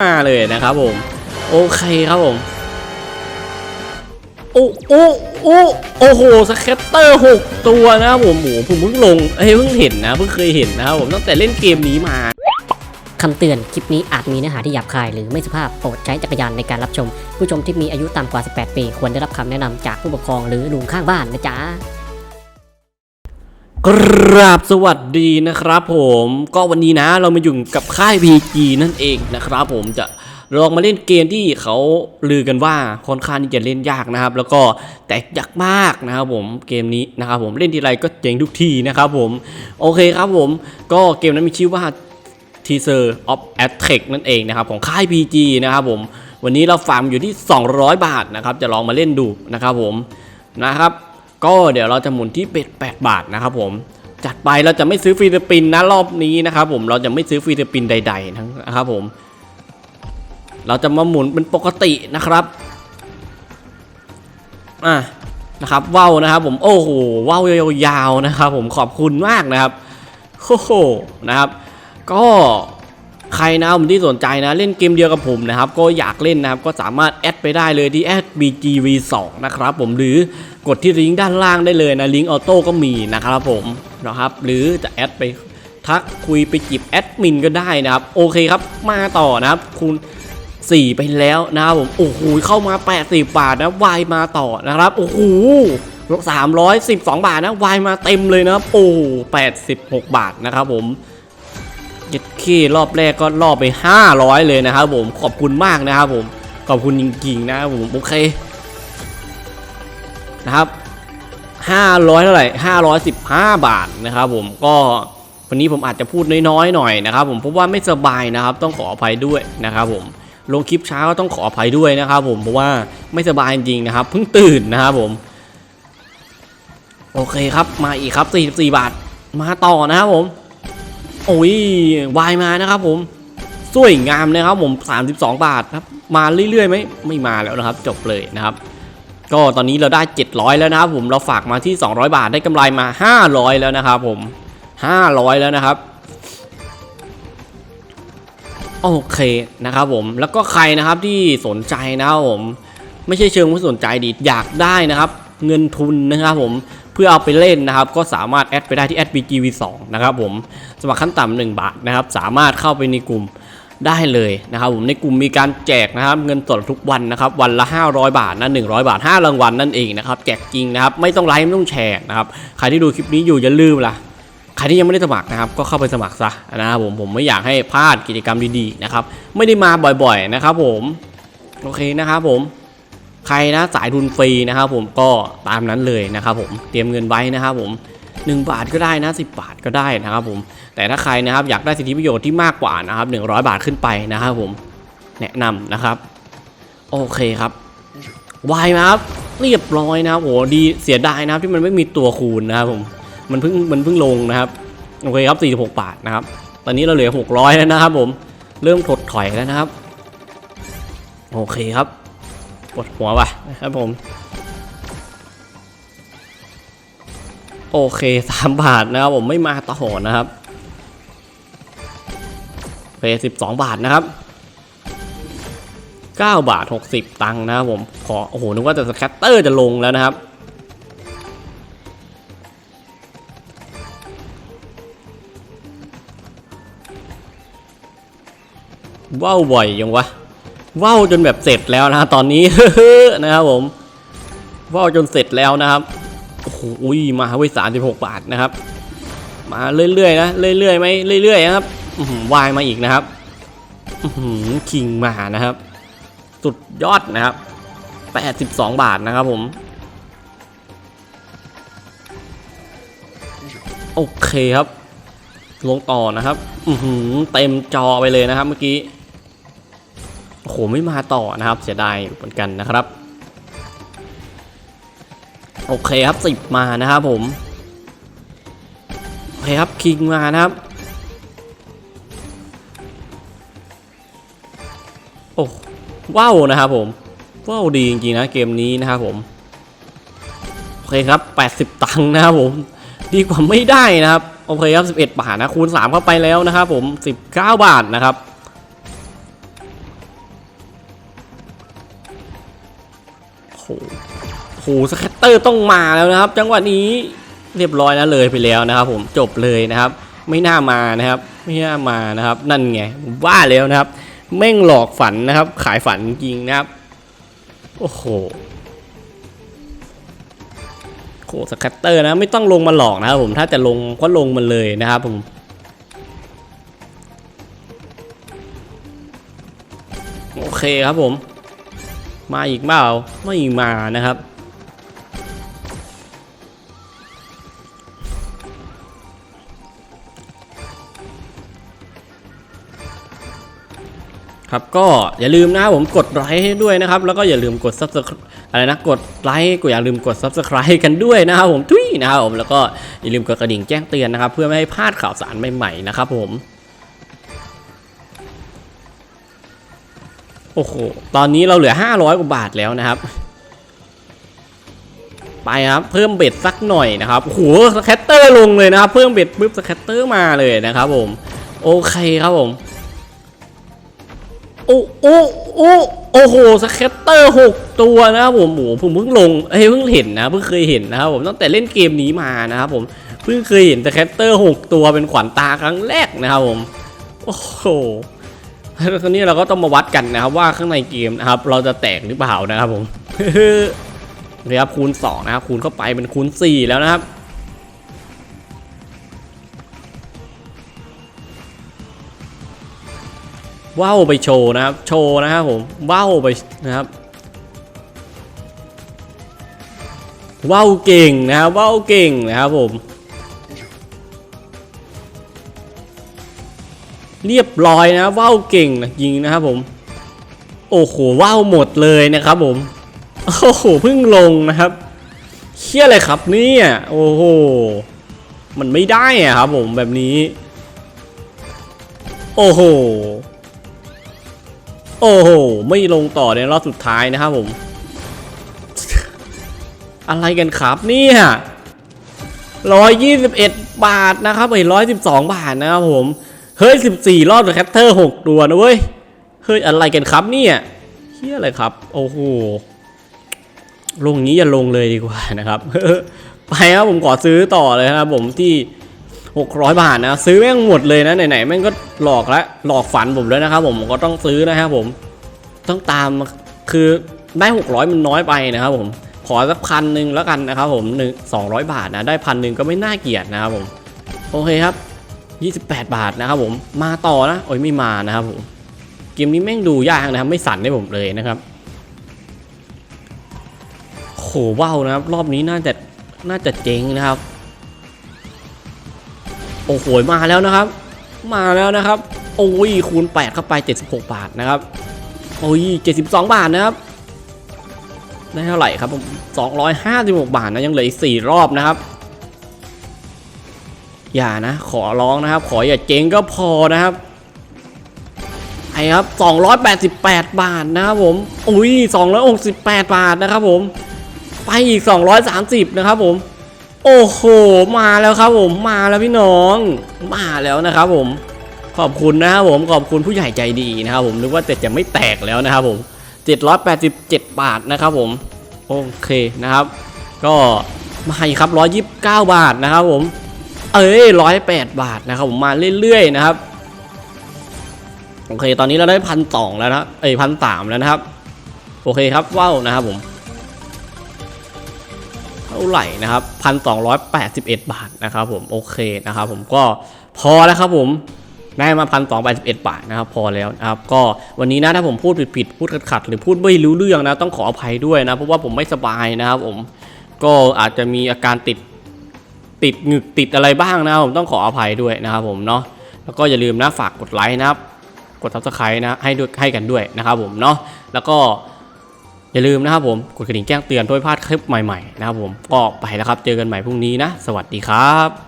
มาเลยนะครับผม โอเคครับผมโอ้โอ้โอ้โอ้โหสแคตเตอร์หกตัวนะครับผมโอ้ผมเพิ่งลงเอ้ยเพิ่งเห็นนะเพิ่งเคยเห็นนะครับผมตั้งแต่เล่นเกมนี้มาคำเตือน คลิปนี้อาจมีเนื้อหาที่หยาบคาย หรือไม่สุภาพ โปรดใช้จักรยานในการรับชม ผู้ชมที่มีอายุต่ำกว่า 18 ปี ควรได้รับคำแนะนำจากผู้ปกครองหรือลุงข้างบ้านนะจ๊ะ กราบสวัสดีนะครับผมก็วันนี้นะเรามาอยู่กับค่าย PG นั่นเองนะครับผมจะลองมาเล่นเกมที่เขาลือกันว่าค่อนข้างที่จะเล่นยากนะครับ แล้วก็แตกยากมากนะครับผมเกมนี้นะครับผมเล่นทีไรก็เจ๋งทุกทีนะครับผมโอเคครับผมก็เกมนั้นมีชื่อว่า Teaser of Attack นั่นเองนะครับของค่าย PG นะครับผมวันนี้เราฟาร์มอยู่ที่ 200 บาทนะครับจะลองมาเล่นดูนะครับผมนะครับ ก็เดี๋ยวเราจะหมุนที่เบ็ด8บาทนะครับผมจัดไปเราจะไม่ซื้อฟรีสปินนะรอบนี้นะครับผมเราจะไม่ซื้อฟรีสปินใดๆทั้งนะครับผม เราจะมาหมุนเป็นปกตินะครับอะนะครับว่าวนะครับ ผมโอ้โหว่าวยาวๆนะครับ ผมขอบคุณมากนะครับโอ้โหนะครับ ก็ ใครนะผมที่สนใจนะเล่นเกมเดียวกับผมนะครับก็อยากเล่นนะครับก็สามารถแอดไปได้เลยที่แอด bgv2 นะครับผมหรือกดที่ลิงก์ด้านล่างได้เลยนะลิงก์ออโต้ก็มีนะครับผมนะครับหรือจะแอดไปทักคุยไปจีบแอดมินก็ได้นะครับโอเคครับมาต่อนะครับคุณ4 ไปแล้วนะครับผมโอ้โหเข้ามา 80 บาทนะวายมาต่อนะครับโอ้โห312 บาทนะวายมาเต็มเลยนะครับโอ้86 บาทนะครับผม เจ็ดเครอบแรกก็รอบไป 500 เลยนะครับผมขอบคุณมากนะครับผมขอบคุณจริงๆนะครับผมโอเคนะครับ500เท่าไหร่515 บาทนะครับผมก็วันนี้ผมอาจจะพูดน้อยๆหน่อยนะครับผมเพราะว่าไม่สบายนะครับ ต้องขออภัยด้วยนะครับผมลงคลิปเช้าก็ต้องขออภัยด้วยนะครับผมเพราะว่าไม่สบายจริงนะครับเพิ่งตื่นนะครับผม โอเคครับมาอีกครับ 44 บาท มาต่อนะครับผม โอ้ยวายมานะครับผมสวยงามนะครับผม 32 บาทครับมาเรื่อยๆไหมไม่มาแล้วนะครับ จบเลยนะครับ ก็ตอนนี้เราได้ 700 แล้วนะครับผมเราฝากมาที่ 200 บาทได้กำไรมา 500 แล้วนะครับผม 500 แล้วนะครับโอเคนะครับผมแล้วก็ใครนะครับที่สนใจนะครับผม ไม่ใช่เชิงว่าสนใจดิอยากได้นะครับ เงินทุนนะครับผม พื่อเอาไปเล่นนะครับ ก็สามารถแอดไปได้ที่แอด BGV2 นะครับผมสมัครขั้นต่ำหนึ่งบาทนะครับ สามารถเข้าไปในกลุ่มได้เลยนะครับผมในกลุ่มมีการแจกนะครับ เงินสดทุกวันนะครับ วันละ 500 บาทนะ100 บาท 5 รางวัลนั่นเองนะครับ แจกจริงนะครับ ไม่ต้องไลค์ไม่ต้องแชร์นะครับ ใครที่ดูคลิปนี้อยู่อย่าลืมล่ะใครที่ยังไม่ได้สมัครนะครับก็เข้าไปสมัครซะนะครับผมผมไม่อยากให้พลาดกิจกรรมดีๆนะครับ ไม่ได้มาบ่อยๆนะครับผม โอเคนะครับผม ใครนะสายทุนฟรีนะครับผมก็ตามนั้นเลยนะครับผมเตรียมเงินไว้นะครับผม 1 บาทก็ได้นะ 10 บาทก็ได้นะครับผม แต่ถ้าใครนะครับอยากได้สิทธิประโยชน์ที่มากกว่านะครับ100 บาทขึ้นไปนะครับผมแนะนำนะครับ โอเคครับวายมาครับเรียบร้อยนะครับโอ้ดีเสียดายนะครับที่มันไม่มีตัวคูณนะครับผมมันเพิ่งมันเพิ่งลงนะครับโอเคครับ 46 บาทนะครับ ตอนนี้เราเหลือ 600 แล้วนะครับผม เริ่มถดถอยแล้วนะครับ โอเคครับ วดหัวว่ะนะครับผม โอเคสามบาทนะครับผมไม่มาต่อนะครับเพย์สิบสองบาทนะครับเก้าบาทหกสิบตังค์นะครับผมขอโอ้โหนึกว่าจะสแคตเตอร์จะลงแล้วนะครับว้าวบ่อยยังวะ ว้าวจนแบบเสร็จแล้วนะตอนนี้ นะครับผมว้าวจนเสร็จแล้วนะครับโอ้โหอุ้ยมาไว้สามสิบหกบาทนะครับ มาเรื่อยๆนะเรื่อยๆไหมเรื่อยๆนะครับวายมาอีกนะครับหือคิงมานะครับ สุดยอดนะครับแปดสิบสองบาทนะครับผมโอเคครับ ลงต่อนะครับ อือหือเต็มจอไปเลยนะครับเมื่อกี้ โหไม่มาต่อนะครับเสียดายเหมือนกันนะครับ โอเคครับสิบมานะครับผมโอเคครับคิงมานะครับ โอ้ว้าวนะครับผมว้าวดีจริงๆนะเกมนี้นะครับผมโอเคครับ 80 ตังค์นะครับผม ดีกว่าไม่ได้นะครับโอเคครับ 11 บาทนะคูณ 3 เข้าไปแล้วนะครับผม 19 บาทนะครับ หสแคตเตอร์ต้องมาแล้วนะครับ จังหวะนี้เรียบร้อยแล้วเลยไปแล้วนะครับ ผมจบเลยนะครับ ไม่น่ามานะครับ ไม่น่ามานะครับ นั่นไงว่าแล้วนะครับแม่งหลอกฝันนะครับ ขายฝันจริงนะครับ โอ้โหโหสแคตเตอร์นะไม่ต้องลงมาหลอกนะครับผมถ้าจะลงก็ลงมันเลยนะครับผมโอเคครับผม มาอีกเปล่าไม่มานะครับ ครับก็อย่าลืมนะครับผมกดไลค์ให้ด้วยนะครับ แล้วก็อย่าลืมกด subscribe อะไรนะกดไลค์ก็อย่าลืมกด subscribe กันด้วยนะครับผมทุยนะครับผมแล้วก็อย่าลืมกดกระดิ่งแจ้งเตือนนะครับ เพื่อไม่ให้พลาดข่าวสารใหม่ๆนะครับผมโอ้โหตอนนี้เราเหลือ 500กว่าบาทแล้วนะครับ ไปครับเพิ่มเบ็ดสักหน่อยนะครับโอ้โหสแคตเตอร์ลงเลยนะครับ เพิ่มเบ็ดปุ๊บสแคตเตอร์มาเลยนะครับผมโอเคครับผม โอ้โอ้โอ้โอ้โหสแคตเตอร์หกตัวนะครับผมโอ้โหผมเพิ่งลงเอ้ยเพิ่งเห็นนะเพิ่งเคยเห็นนะครับผมตั้งแต่เล่นเกมนี้มานะครับผมเพิ่งเคยเห็นสแคตเตอร์หกตัวเป็นขวัญตาครั้งแรกนะครับผมโอ้โหแล้วคราวนี้เราก็ต้องมาวัดกันนะครับว่าข้างในเกมนะครับ เราจะแตกหรือเปล่านะครับผมนี่ครับคูณ2นะครับคูณเข้าไปเป็นคูณ4แล้วนะครับ ว้าวไปโชว์นะครับ โชว์นะครับผมว้าวไปนะครับว้าวเก่งนะครับว้าวเก่งนะครับผม เรียบร้อยนะว่าวเก่งนะยิงนะครับผม โอ้โหว่าวหมดเลยนะครับผมโอ้โหเพิ่งลงนะครับเชี่ยอะไรครับเนี่ยโอ้โหมันไม่ได้อะครับผมแบบนี้ โอ้โห โอ้โห ไม่ลงต่อในรอบสุดท้ายนะครับผม อะไรกันครับเนี่ยร้อยยี่สิบเอ็ดบาทนะครับไอ้ร้อยสิบสองบาทนะครับผม เฮ้ยสิบสี่รอบแต่แคทเตอร์หกตัวนะเว้ย เฮ้ยอะไรกันครับเนี่ยเฮียอะไรครับ โอ้โห ลงนี้อย่าลงเลยดีกว่านะครับ ไปครับผมขอซื้อต่อเลยนะครับผมที่ 600 บาทนะ ซื้อแม่งหมดเลยนะไหนๆแม่งก็หลอกละหลอกฝันผมแล้วนะครับผมผมก็ต้องซื้อนะครับผมต้องตามคือได้ 600 มันน้อยไปนะครับผมขอสักพันหนึ่งแล้วกันนะครับผมหนึ่งสองร้อยบาทนะได้พันหนึ่งก็ไม่น่าเกลียดนะครับผมโอเคครับ 28 บาทนะครับผมมาต่อนะโอ้ยไม่มานะครับผมเกมนี้แม่งดูยากนะครับไม่สั่นให้ผมเลยนะครับโหว้าวนะครับ รอบนี้น่าจะน่าจะเจ๊งนะครับ โอ้โหมาแล้วนะครับ มาแล้วนะครับ โอ้ยคูณ 8 เข้าไป 76 บาทนะครับโอ้ย72 บาทนะครับได้เท่าไหร่ครับผม256 บาทนะยังเหลืออีก 4 รอบนะครับ อย่านะ ขอร้องนะครับ ขออย่าเจ๊งก็พอนะครับไอ้ครับ 288 บาทนะครับผมอุ้ย268 บาทนะครับผม ไปอีก 230 นะครับผม โอ้โห มาแล้วครับผม มาแล้วพี่น้อง มาแล้วนะครับผม ขอบคุณนะครับผม ขอบคุณผู้ใหญ่ใจดีนะครับผม นึกว่าแต่จะไม่แตกแล้วนะครับผม 787 บาทนะครับผม โอเคนะครับ ก็มาอีกครับ 129 บาทนะครับผม เอ้ยร้อยแปดบาทนะครับผม มาเรื่อยๆนะครับ โอเค ตอนนี้เราได้พันสองแล้วนะ เอ้ยพันสามแล้วนะครับ โอเคครับว้าวนะครับผม เท่าไหร่นะครับพันสองร้อยแปดสิบเอ็ดบาทนะครับผมโอเคนะครับผมก็พอแล้วครับผมได้มาพันสองแปดสิบเอ็ดบาทนะครับพอแล้วนะครับก็วันนี้นะถ้าผมพูดผิดๆพูดขัดๆหรือพูดไม่รู้เรื่องนะต้องขออภัยด้วยนะเพราะว่าผมไม่สบายนะครับผมก็อาจจะมีอาการติดติดหงึกติดอะไรบ้างนะครับผมต้องขออภัยด้วยนะครับผมเนาะแล้วก็อย่าลืมนะฝากกดไลค์นะครับกด subscribe นะให้ด้วยให้กันด้วยนะครับผมเนาะแล้วก็ อย่าลืมนะครับผมกดกระดิ่งแจ้งเตือนเพื่อไม่พลาดคลิปใหม่ๆนะครับผมก็ไปแล้วครับ เจอกันใหม่พรุ่งนี้นะ สวัสดีครับ